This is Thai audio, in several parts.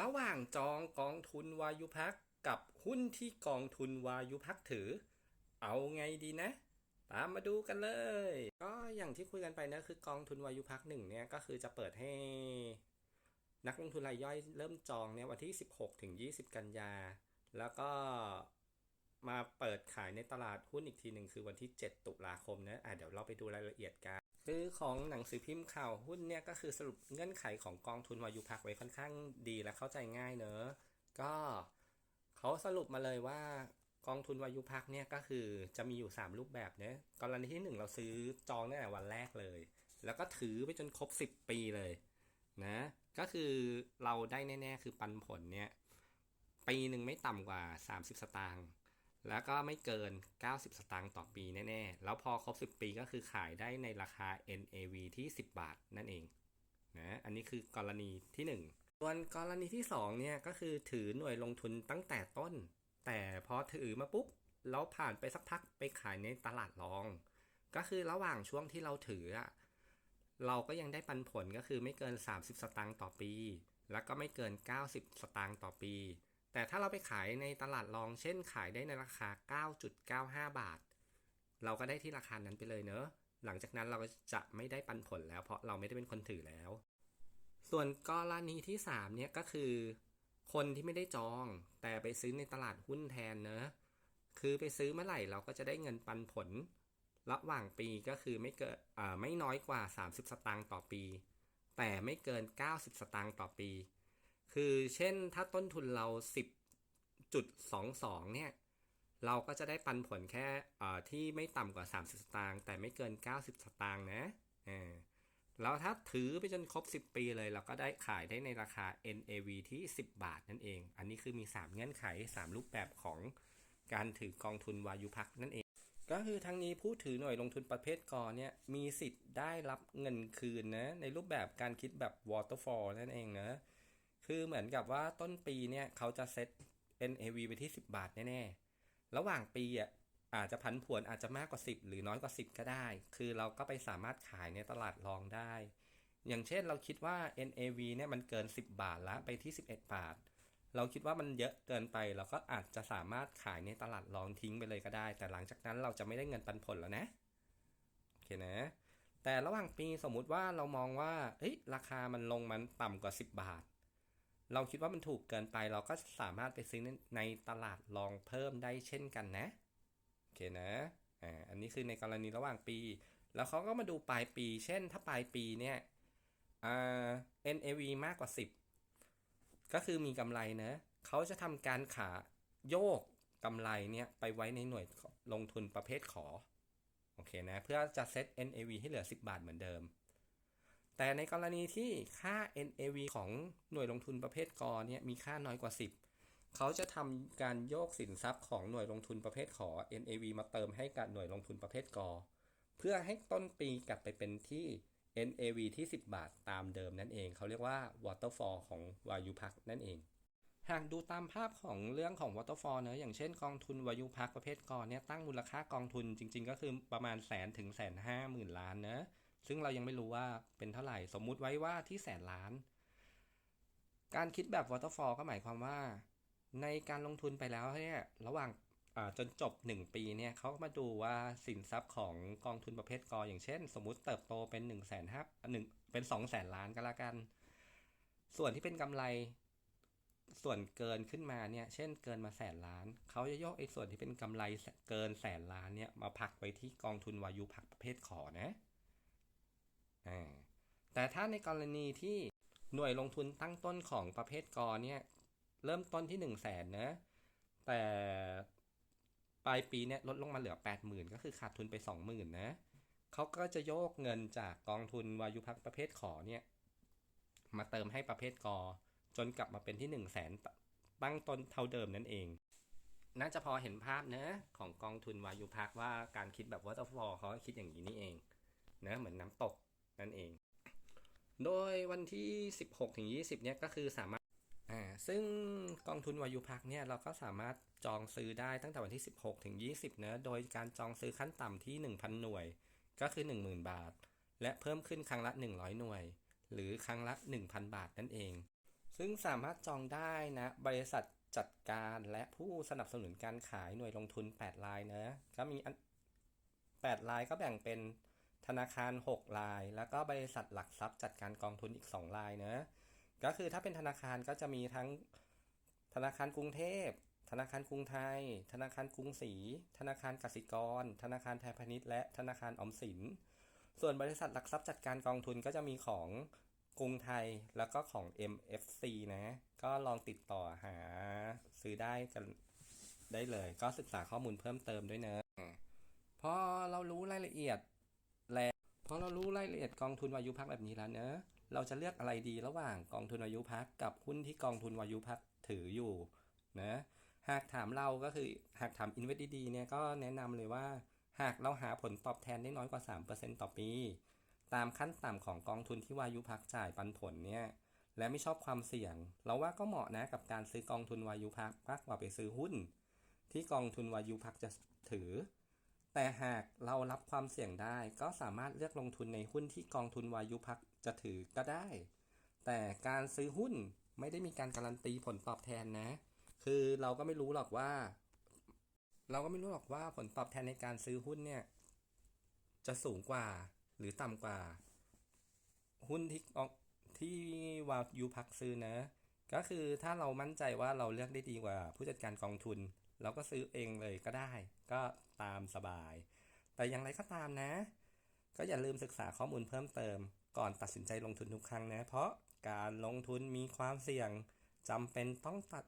ระหว่างจองกองทุนวายุพักกับหุ้นที่กองทุนวายุพักถือ เอาไงดีนะ ตามมาดูกันเลย ก็อย่างที่คุยกันไปนะคือกองทุนวายุพักหนึ่งเนี่ยก็คือจะเปิดให้ นักลงทุนรายย่อยเริ่มจองเนี่ยวันที่ 16ถึง20 กันยา แล้วก็มาเปิดขายในตลาดหุ้นอีกทีหนึ่งคือวันที่ 7 ตุลาคมนะอะเดี๋ยวเราไปดูรายละเอียดกัน คือของหนังสือพิมพ์ข่าวหุ้นเนี่ยก็คือสรุปเงื่อนไขของกองทุนวายุพักไว้ค่อนข้างดีและเข้าใจง่ายเนอะก็เขาสรุปมาเลยว่ากองทุนวายุพักเนี่ยก็คือจะมีอยู่ 3 รูปแบบเนะกรณีที่ 1 เราซื้อจองตั้งแต่วันแรกเลย แล้วก็ถือไปจนครบ 10 ปีเลยนะก็คือเราได้แน่ ๆ คือปันผลเนี่ยปีหนึ่งไม่ต่ำกว่า 30 สตางค์ แล้วก็ไม่เกิน 90 สตางค์ต่อปีแน่ ๆ แล้วพอครบ 10 ปีก็คือขายได้ในราคา NAV ที่ 10 บาทนั่นเองนะอันนี้คือกรณีที่ 1 ส่วนกรณีที่ 2 เนี่ยก็คือถือหน่วยลงทุนตั้งแต่ต้น แต่พอถือมาปุ๊บแล้วผ่านไปสักพักไปขายในตลาดรอง ก็คือระหว่างช่วงที่เราถืออะเราก็ยังได้ปันผลก็คือไม่เกิน 30 สตางค์ต่อปี แล้วก็ไม่เกิน 90 สตางค์ต่อปี แต่ถ้าเราไปขายในตลาดรอง เช่นขายได้ในราคา 9.95 บาท เราก็ได้ที่ราคานั้นไปเลยเนอะ หลังจากนั้นเราก็จะไม่ได้ปันผลแล้ว เพราะเราไม่ได้เป็นคนถือแล้ว ส่วนกรณีที่ 3 เนี่ยก็คือ คนที่ไม่ได้จอง แต่ไปซื้อในตลาดหุ้นแทนเนอะ คือไปซื้อเมื่อไหร่เราก็จะได้เงินปันผล ระหว่างปีก็คือไม่เกินไม่น้อยกว่า 30 สตางค์ต่อปี แต่ไม่เกิน 90 สตางค์ต่อปี คือเช่นถ้าต้นทุนเรา 10.22 เนี่ย เราก็จะได้ปันผลแค่ที่ไม่ต่ำกว่า 30 สตางค์แต่ไม่เกิน 90 สตางค์นะแล้วถ้าถือไปจนครบ 10 ปีเลย เราก็ได้ขายได้ในราคา NAV ที่ 10 บาทนั่นเอง อันนี้คือมี 3 เงื่อนไข 3 รูปแบบของการถือกองทุนวายุพักนั่นเอง ก็คือทั้งนี้ผู้ถือหน่วยลงทุนประเภทกอเนี่ยมีสิทธิ์ได้รับเงินคืนนะในรูปแบบการคิดแบบ waterfall นั่นเองนะ คือเหมือนกับว่าต้นปีเนี่ยเขาจะเซต NAV ไปที่ 10 บาทแน่ๆ ระหว่างปีอะอาจจะพันผวนอาจจะมากกว่า 10 หรือน้อยกว่า 10 ก็ได้ คือเราก็ไปสามารถขายในตลาดรองได้ อย่างเช่นเราคิดว่า NAV เนี่ยมันเกิน 10 บาทแล้วไปที่ 11 บาท เราคิดว่ามันเยอะเกินไปเราก็อาจจะสามารถขายในตลาดรองทิ้งไปเลยก็ได้ แต่หลังจากนั้นเราจะไม่ได้เงินปันผลแล้วนะ โอเคนะ แต่ระหว่างปีสมมุติว่าเรามองว่าเฮ้ยราคามันลงมันต่ำกว่า 10 บาท เราคิดว่ามันถูกเกินไปเราก็สามารถไปซื้อในตลาดรองเพิ่มได้เช่นกันนะ โอเคนะ อ่า อันนี้คือในกรณีระหว่างปี แล้วเขาก็มาดูปลายปี เช่น ถ้าปลายปีเนี่ยอ่า NAV มากกว่า 10 ก็คือมีกำไรนะเขาจะทำการขาโยกกำไรเนี่ยไปไว้ในหน่วยลงทุนประเภทขอ โอเคนะ เพื่อจะเซต NAV ให้เหลือ 10 บาทเหมือนเดิม แต่ในกรณีที่ค่า NAV ของหน่วยลงทุนประเภทกอเนี่ยมีค่าน้อยกว่า 10 เขาจะทำการโยกสินทรัพย์ของหน่วยลงทุนประเภทขอ NAV มาเติมให้กับหน่วยลงทุนประเภทกอ เพื่อให้ต้นปีกลับไปเป็นที่ NAV ที่ 10 บาทตามเดิมนั่นเอง เขาเรียกว่า waterfall ของวายุพักนั่นเอง หากดูตามภาพของเรื่องของ waterfall เนะอย่างเช่นกองทุนวายุพักประเภทกอเนี่ยตั้งมูลค่ากองทุนจริง ๆ ก็คือประมาณแสนถึงแสนห้าหมื่นล้านนะ ซึ่งเรายังไม่รู้ว่าเป็นเท่าไหร่สมมุติไว้ว่าที่แสนล้าน การคิดแบบ waterfall ก็หมายความว่า ในการลงทุนไปแล้วเนี่ยระหว่างจนจบ 1 ปีเนี่ยเขาก็มาดูว่าสินทรัพย์ของกองทุนประเภทกออย่างเช่น สมมุติเติบโตเป็น1นึ่งแสนห้าหนึ่งเป็น2องแสนล้านก็แล้วกัน ส่วนที่เป็นกำไรส่วนเกินขึ้นมาเนี่ย เช่นเกินมาแสนล้าน เขาจะยกไอ้ส่วนที่เป็นกำไรเกินแสนล้านเนี่ยมาพักไว้ที่กองทุนวายุพักประเภทขอนะ แต่ถ้าในกรณีที่หน่วยลงทุนตั้งต้นของประเภทกอเนี่ยเริ่มต้นที่1นึ่งแสนนะ แต่ปลายปีเนี่ยลดลงมาเหลือ 80,000 ก็คือขาดทุนไป 20,000 นะเขาก็จะโยกเงินจากกองทุนวายุพักประเภทขอเนี่ยมาเติมให้ประเภทกอ จนกลับมาเป็นที่ 1 0 0 0 0แสนตั้งต้นเท่าเดิมนั่นเอง น่าจะพอเห็นภาพเนะของกองทุนวายุพักว่าการคิดแบบ waterfall เขาคิดอย่างนี้นี่เองนะเหมือนน้ำตก นั่นเอง โดยวันที่ 16ถึง20 เนี่ยก็คือสามารถอ่าซึ่งกองทุนวายุพักเนี่ยเราก็สามารถจองซื้อได้ตั้งแต่วันที่ 16ถึง20เนะโดยการจองซื้อขั้นต่ำที่ 1,000 หน่วย ก็คือ 10,000 บาท และเพิ่มขึ้นครั้งละ 100 หน่วย หรือครั้งละ 1,000 บาทนั่นเอง ซึ่งสามารถจองได้นะบริษัทจัดการและผู้สนับสนุนการขายหน่วยลงทุน 8 รายนะก็มี8รายก็แบ่งเป็น ธนาคาร 6 ราย แล้วก็บริษัทหลักทรัพย์จัดการกองทุนอีก 2 รายเนะก็คือถ้าเป็นธนาคารก็จะมีทั้งธนาคารกรุงเทพ ธนาคารกรุงไทย ธนาคารกรุงศรี ธนาคารกสิกร ธนาคารไทยพาณิชย์ และธนาคารออมสิน ส่วนบริษัทหลักทรัพย์จัดการกองทุนก็จะมีของกรุงไทยแล้วก็ของ MFC นะ ก็ลองติดต่อหาซื้อได้กันได้เลย ก็ศึกษาข้อมูลเพิ่มเติมด้วยเนะพอเรารู้รายละเอียด พอเรารู้รายละเอียดกองทุนวายุพักแบบนี้แล้วเนอะเราจะเลือกอะไรดีระหว่างกองทุนวายุพักกับหุ้นที่กองทุนวายุพักถืออยู่นะหากถามเราก็คือหากถาม Invest ดีๆเนี่ยก็แนะนำเลยว่า หากเราหาผลตอบแทนได้น้อยกว่า 3%ต่อปี ตามขั้นต่ำของกองทุนที่วายุพักจ่ายปันผลเนี่ยและไม่ชอบความเสี่ยง เราว่าก็เหมาะนะกับการซื้อกองทุนวายุพักมากกว่าไปซื้อหุ้น ที่กองทุนวายุพักจะถือ แต่หากเรารับความเสี่ยงได้ก็สามารถเลือกลงทุนในหุ้นที่กองทุนวายุพักจะถือก็ได้ แต่การซื้อหุ้นไม่ได้มีการการันตีผลตอบแทนนะ คือเราก็ไม่รู้หรอกว่า เราก็ไม่รู้หรอกว่าผลตอบแทนในการซื้อหุ้นเนี่ย จะสูงกว่าหรือต่ำกว่า หุ้นที่ออกที่วายูพักซื้อนะ ก็คือถ้าเรามั่นใจว่าเราเลือกได้ดีกว่าผู้จัดการกองทุน เราก็ซื้อเองเลยก็ได้ ก็ตามสบาย แต่อย่างไรก็ตามนะ ก็อย่าลืมศึกษาข้อมูลเพิ่มเติม ก่อนตัดสินใจลงทุนทุกครั้งนะ เพราะการลงทุนมีความเสี่ยงจำเป็นต้องตัด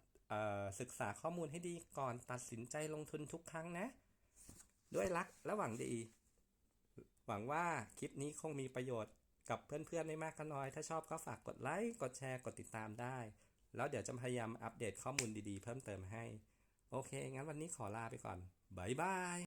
ศึกษาข้อมูลให้ดีก่อนตัดสินใจลงทุนทุกครั้งนะ ด้วยรักและหวังดี หวังว่าคลิปนี้คงมีประโยชน์กับเพื่อนๆไม่มากก็น้อย ถ้าชอบก็ฝากกดไลค์ กดแชร์ กดติดตามได้ แล้วเดี๋ยวจะพยายามอัปเดตข้อมูลดีๆ เพิ่มเติมให้ โอเค งั้นวันนี้ขอลาไปก่อนบายบาย